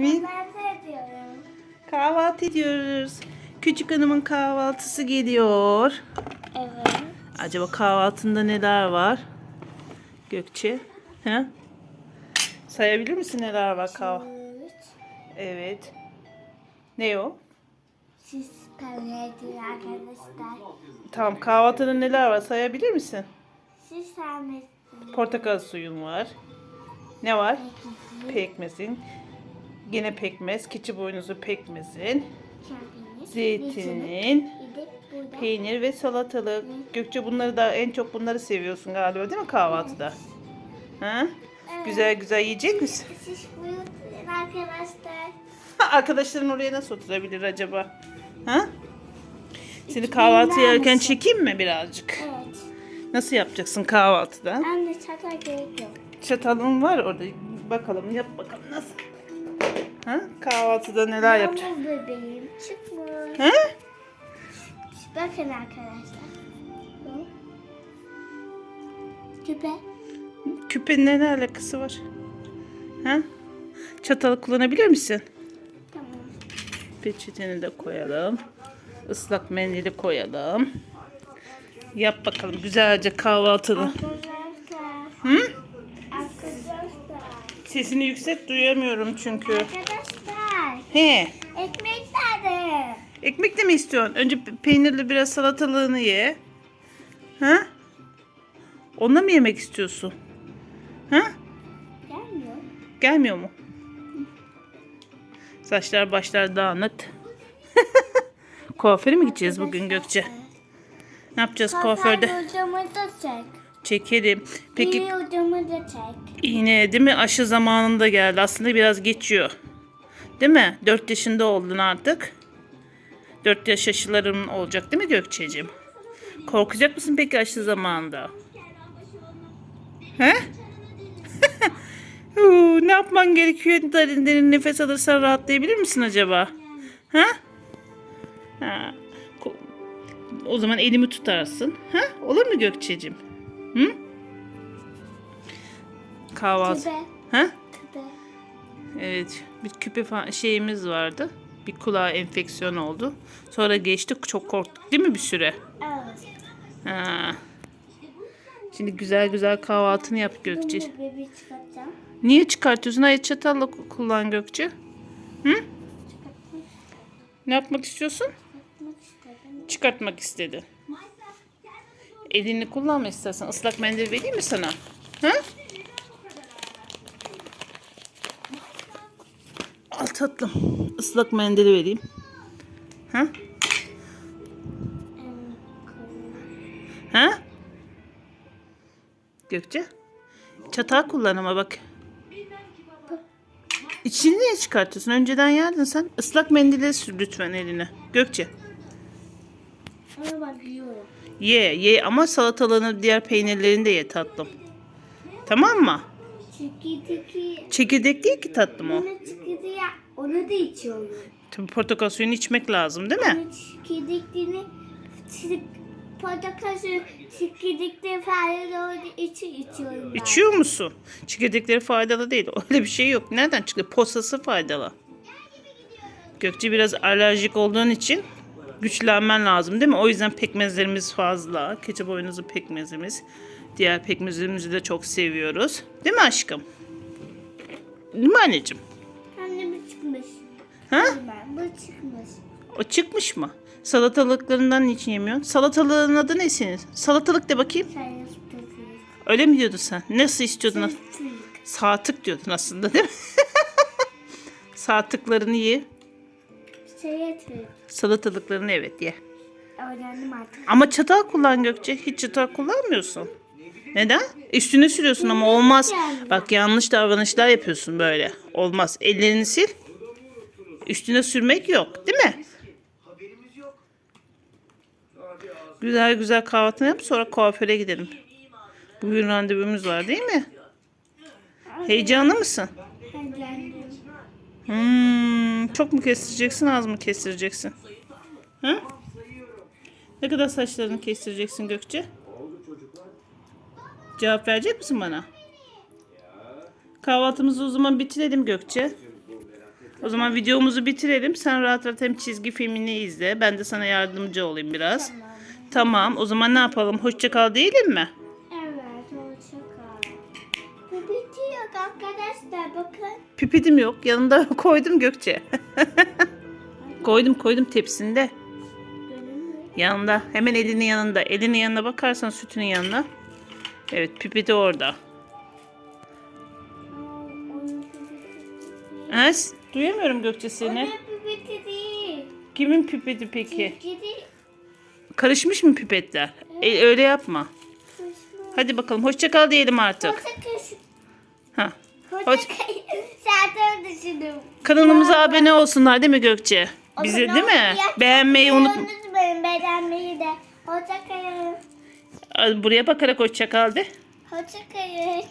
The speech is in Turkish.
Diyorum. Kahvaltı ediyoruz. Küçük hanımın kahvaltısı geliyor. Evet. Acaba kahvaltında neler var? Gökçe. He? Sayabilir misin neler var kahvaltı? Evet. Ne o? Siz arkadaşlar. Tamam kahvaltıda neler var sayabilir misin? Siz. Portakal suyun var. Ne var? Pekmezin. Gene pekmez. Keçi boynuzu pekmezin. Zeytinin. Burada. Peynir ve salatalık. Gökçe bunları da en çok bunları seviyorsun galiba değil mi kahvaltıda? Ha? Evet. Güzel güzel yiyecek misin? Siz buyurun arkadaşlar. Arkadaşların oraya nasıl oturabilir acaba? Ha? Seni kahvaltı yerken çekeyim mi birazcık? Evet. Nasıl yapacaksın kahvaltıda? Anne çatal gerek yok. Çatalın var orada. Bakalım yap bakalım nasıl? Ha? Kahvaltıda neler yapacaksın? Yağmur bebeğim çıkmış. Ha? Bakın arkadaşlar. Bu. Küpe. Küpenin ne alakası var? Ha? Çatalı kullanabilir misin? Tamam. Peçeteni de koyalım. Islak mendili koyalım. Yap bakalım güzelce kahvaltını. Arkadaşlar. Hı? Sesini yüksek duyamıyorum çünkü. Arkadaşlar. He. Ekmek nerede? Ekmek de mi istiyorsun? Önce pe- peynirli biraz salatalığını ye. Ha? Onunla mı yemek istiyorsun? Ha? Gelmiyor. Gelmiyor mu? Saçlar başlar dağınık. Kuaföre mi gideceğiz bugün Gökçe? Ne yapacağız kuaförde? Kuaförde. ucumu da çek. Çekelim. Peki İğne ucumu da çek. iğne değil mi? Aşı zamanında geldi. Aslında biraz geçiyor. Değil mi? 4 yaşında oldun artık. 4 yaş aşıların olacak değil mi Gökçe'cim? Korkacak mısın peki aşı zamanında? He? Ne yapman gerekiyor? Derin derin nefes alırsan rahatlayabilir misin acaba? Ha? Ha. O zaman elimi tutarsın. Ha? Olur mu Gökçe'cim? Hı? Kahvaltı. Küpe. Ha? Küpe. Evet. Bir küpe şeyimiz vardı. Bir kulağa enfeksiyon oldu. Sonra geçti. Çok korktuk değil mi bir süre? Evet. Ha. Şimdi güzel güzel kahvaltını yap Gökçe. Niye çıkartıyorsun? Hayır çatalla ku- kullan Gökçe. Hı? Ne yapmak istiyorsun? Çıkartmak istedi. Elini kullanma istersen. Islak mendil vereyim mi sana? Ha? Al tatlım. Islak mendili vereyim. Ha? Ha? Gökçe? Çatal kullan ama bak. İçini niye çıkartıyorsun? Önceden yerdin sen. Islak mendile sür lütfen eline. Gökçe. Ama. Ye ye ama salatalığını diğer peynirlerini de ye tatlım. Tamam mı? Çekirdeki. Çekirdek değil ki tatlım o. Onu çekirdeği onu da içiyorum. Tabii portakal suyunu içmek lazım değil mi? Onu çekirdeklerini çek- portakal suyu çekirdekleri falan orada içi içiyorum ben. İçiyor musun? Çekirdekleri faydalı değil. Öyle bir şey yok. Nereden çıktı? Posası faydalı. Gökçe biraz alerjik olduğun için güçlenmen lazım değil mi? O yüzden pekmezlerimiz fazla. Keçi boynuzu pekmezimiz. Diğer pekmezlerimizi de çok seviyoruz. Değil mi aşkım? Değil mi anneciğim? Anne bu çıkmış. Ha? Bu çıkmış. O çıkmış mı? Salatalıklarından niçin yemiyorsun? Salatalığın adı ne senin? Salatalık de bakayım. Yapıyorsun. Öyle mi diyordun sen? Nasıl istiyordun? Çocuk. Saatlik diyordun aslında değil mi? Saatliklerini ye. Şey yatıyor. Salatalıklarını evet ye. Öğrendim artık. Ama çatal kullan Gökçe. Hiç çatal kullanmıyorsun. Neden? Üstüne sürüyorsun ama olmaz. Bak yanlış davranışlar yapıyorsun böyle. Olmaz. Ellerini sil. Üstüne sürmek yok. Değil mi? Güzel güzel kahvaltını yap sonra kuaföre gidelim. Bugün randevumuz var değil mi? Heyecanlı mısın? Öğrendim. Hmm, çok mu kestireceksin az mı kestireceksin? Ha? Ne kadar saçlarını kestireceksin Gökçe? Cevap verecek misin bana? Kahvaltımızı o zaman bitirelim Gökçe. O zaman videomuzu bitirelim. Sen rahat rahat hem çizgi filmini izle. Ben de sana yardımcı olayım biraz. Tamam. Tamam. O zaman ne yapalım? Hoşça kal diyelim mi? Bitiyor arkadaşlar bakın. Pipetim yok. Yanında koydum Gökçe. koydum koydum tepsinde. Yanında. Hemen elinin yanında. Elinin yanına bakarsan sütünün yanına. Evet pipeti orada. Aa, onun pipeti. Ha, s- duyamıyorum Gökçe seni. Onun pipeti değil. Kimin pipeti peki? Karışmış mı pipetler? E, öyle yapma. Hadi bakalım. Hoşça kal diyelim artık. Hoşça. Ha. Hoş-. Zaten düşündüm. Kanalımıza abone olsunlar değil mi Gökçe? Bizi Abone değil mi? olmayı, Beğenmeyi unutma. Unutmayın beğenmeyi de. Hoşça kalın. Buraya bakarak hoşça kal de. Hoşça kalın.